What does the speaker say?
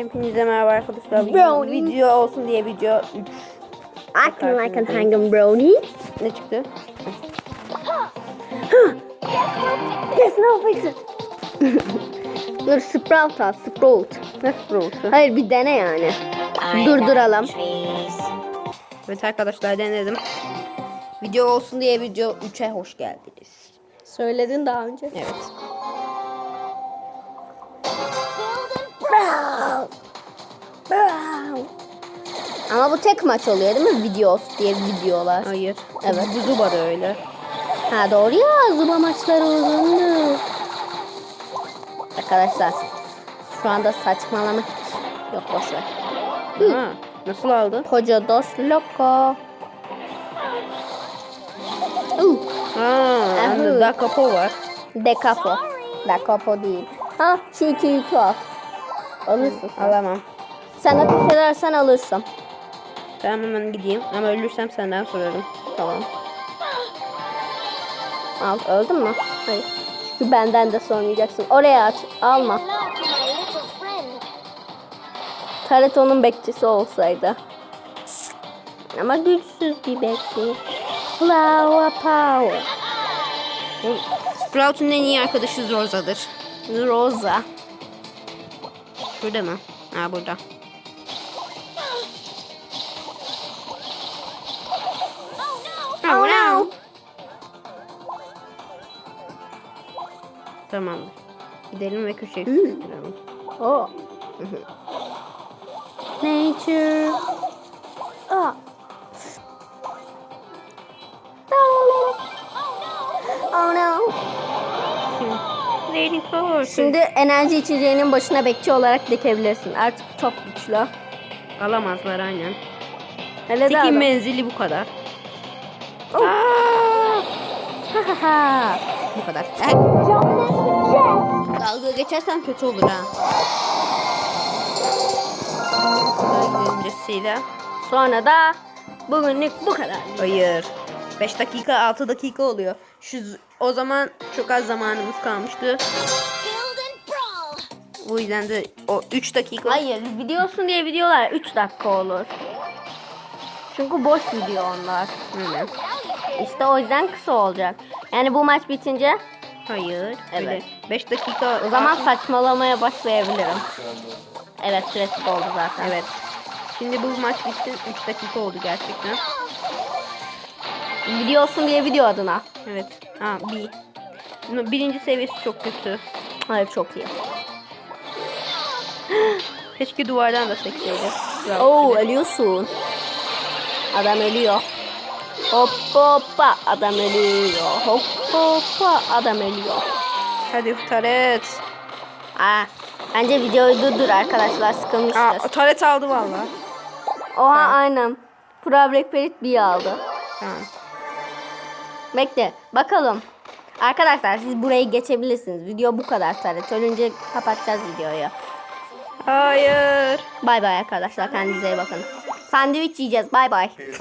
Hepinize merhaba arkadaşlar. Bugün Brownie. Video olsun diye video 3 Acting like a hanging brownie. ne çıktı? Yes, no, fix it. Dur sprout al, sprout. Ne Sprout'u? Hayır bir dene yani. Durduralım. Evet arkadaşlar denedim. Video olsun diye video 3'e hoş geldiniz. Söyledin daha önce. Evet. Ama bu tek maç oluyor değil mi? Videos diye videolar. Hayır. Evet. Bu Zuba da öyle. Ha doğru ya Zuma maçları uzundu. Arkadaşlar şu anda saçmalama hiç yok boşver. Ha, nasıl aldı? Koca dos loco. Uh, Ha. Daha kapo var. de capo. De capo değil. Ha şu iki yükü al. Alırsın. Alamam. Sen ateş edersen alırsın. Tamam hemen gideyim. Ama ölürsem senden sorarım. Tamam. Al öldün mü? Hayır. Çünkü benden de sormayacaksın. Oraya at. Alma. Taret onun bekçisi olsaydı. Ama güçsüz bir bekçi. Flower power. Sprout'un en iyi arkadaşı Rosa'dır. Rosa. Şurada mı? Ha burada. Tamamdır. Gidelim ve köşeye Hmm. sıkıştıralım. Oh. Nature. Ah. Oh no. Lady Power. Şimdi enerji içeceğinin başına bekçi olarak dikebilirsin. Artık çok güçlü. Alamazlar aynen. Hele Tekin adam. menzili bu kadar. Oh. Aa, Ha ha ha. Bu kadar. Dalga geçersen kötü olur ha. Öncesiyle. Sonra da bugünlük bu kadar. Hayır. 5 dakika 6 dakika oluyor. Şu o zaman çok az zamanımız kalmıştı. Bu yüzden de o 3 dakika. Hayır videosun diye videolar 3 dakika olur. Çünkü boş video onlar. Öyle. İşte o yüzden kısa olacak. Yani bu maç bitince Hayır. Evet. 5 dakika. o zaman saçmalamaya başlayabilirim. Evet süresi doldu zaten. Evet. Şimdi bu maç bitsin. 3 dakika oldu gerçekten. Videosun diye video adına. Evet. Ha bir. Birinci seviyesi çok kötü. Hayır çok iyi. Keşke duvardan da sekseydi. Oo ölüyorsun. Adam ölüyor. Hop hoppa adam ölüyor. Hop hoppa adam ölüyor. Hadi taret. Aa, bence videoyu durdur arkadaşlar sıkılmıştır. Aa, taret aldı valla. Oha aynen. Pro Ferit bir aldı. Tamam. Bekle bakalım. Arkadaşlar siz burayı geçebilirsiniz. Video bu kadar taret. Ölünce kapatacağız videoyu. Hayır. Bay bay arkadaşlar kendinize iyi bakın. Sandviç yiyeceğiz. Bay bay.